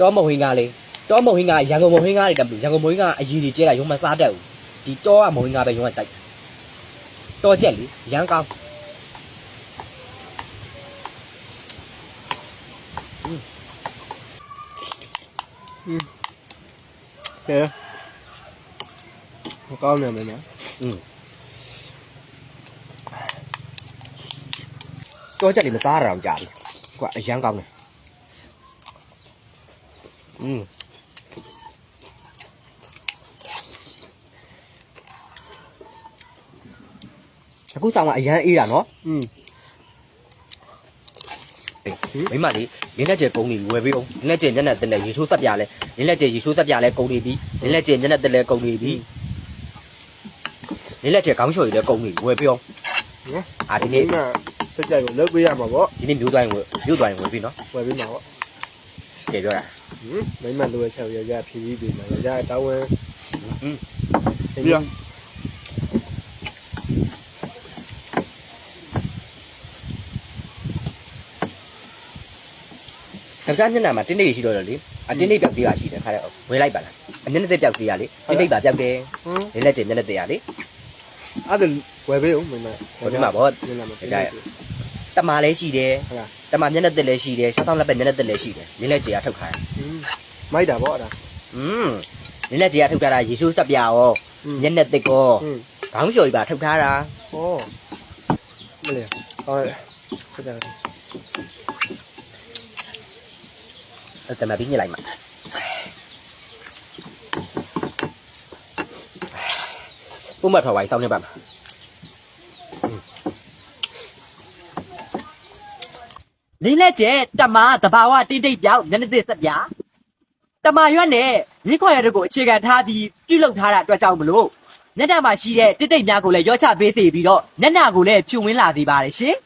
တောမုံဟင်းကားလေးတောမုံဟင်းကားရန်ကုန်မုံဟင်းကားတွေတက်ဘူးရန်ကုန်မုံဟင်းကားအကြီးကြီးကျဲတာရုံမစားတတ်ဘူးဒီတောကမုံဟင်းကားပဲရုံကကြိုက်တောချက်လေရန်ကောင်းကဲမကောင်းနေမယ်နော်တောချက်လေမစားရအောင်ကြာပြီကွာအရန်ကောင်းတယ် อืมအခုဆောင်ကအရန်အေးတာနော် อืม မိမလေးရင်းလက်ကျဲကုန်းနေဝယ်ပေးအောင်ရင်းလက်ကျဲညက်နဲ့တက်လဲရေချိုးဆက်ပြလဲရင်းလက်ကျဲရေချိုးဆက်ပြလဲကုန်းနေပြီရင်းလက်ကျဲညက်နဲ့တက်လဲကုန်းနေပြီရင်းလက်ကျဲခေါင်းလျှော်ရည်လဲကုန်းနေဝယ်ပေးအောင် နော် အာဒီ ဒီ နေ့ မှာစက်ကြိုက်ကိုလုပ်ပေးရမှာပေါ့ ဒီနေ့မျိုးတိုင်းဝယ်မျိုးတိုင်းဝယ်ပြီနော် ဝယ်ပေးမှာပေါ့ ကဲပြောတာဟင်မိမလိုရချက်ရရဖြည်းဖြည်းပေးမှာရရတောင်းဝင်อืมပြီးတော့ခကြမျက်နှာမှာတင်းတိတ်ရှိတော့တယ်လေအတင်းတိတ်ပြောက်သေးတာရှိတယ်ခါတဲ့ဝယ်လိုက်ပါလားအမျက်နှာတက်ပြောက်သေးရလေတင်းတိတ်ပါပြောက်တယ်ဟင်ရင်းလက်ကျဲညက်နဲ့တက်ရလေအဲ့ဒါဝယ်ပေးဦးမိမဝယ်ပေးမှာပေါ့ညနေမှာတ မာလည်းရှိတယ်ဟုတ်လားတမာမျက်နှာတက်လည်းရှိတယ်ရှောင်းဆောင်လက်ပဲမျက်နှာတက်လည်းရှိတယ်ရင်းလက်ကျဲကထုတ်ခိုင်းဟင်မိုက်တာပေါ့အဲ့ဒါอืมရင်းလက်ကျဲကထုတ်ထားတာရေချိုးဆက်ပြရောဟင်မျက်နှာတက်ကောဟင်ခေါင်းလျှော်ကြီးပါထုတ်ထားတာဟောမလေးဟောစက်ကြိုက်အဲ့တမပြီးညစ်လိုက်မှာပုံမထော်ပါစောင်းနေပါမှာ လင်းလက်ကျဲတမာတဘာဝတိတ်တိတ်ပြောက်ညနေသစ်ဆက်ပြတမာရွက်နဲ့မြစ်ခွာရတဲ့ကိုအခြေခံထားပြီးပြုလုပ်ထားတာအတွက်ကြောင့်မလို့ညနေမှာရှိတဲ့တိတ်တိတ်များကိုလည်းရောချပေးစေပြီးတော့ညနာကိုလည်းဖြူဝင်းလာစေပါတယ်ရှင်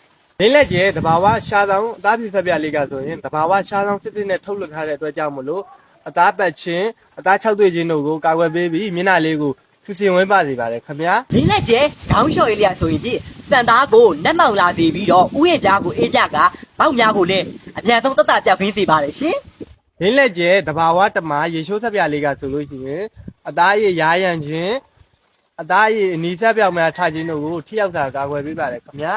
လင်းလက်ကျဲတဘာဝရှားဆောင်အသားပြဆက်ပြလေးကဆိုရင်တဘာဝရှားဆောင်စစ်စစ်နဲ့ထုတ်လွှတ်ထားတဲ့အတွက်ကြောင့်မလို့အသားပတ်ချင်းအသား၆တွေ့ချင်းတို့ကိုကာကွယ်ပေးပြီးမျက်နှာလေးကိုဖြူစင်ဝဲပါစေပါတယ်ခင်ဗျာလင်းလက်ကျဲခေါင်းလျှော်ရည်လေးဆိုရင်ဒီစံသားကိုနက်မောင်လာစေပြီးတော့ဥယျာဉ်ကြားကိုအေးပြက ပေါက်များကိုလည်းအမြန်ဆုံးတက်တာပြောက်ခင်းစေပါတယ်ရှင်လင်းလက်ကျဲတဘာဝတမရေချိုးဆက်ပြလေးကဆိုလို့ရှိရင်အသားရည်ရားရံခြင်းအသားရည်အနီးဆက်ပြောင်များထားခြင်းတို့ကိုထိရောက်စွာကာကွယ်ပေးပါတယ်ခင်ဗျာ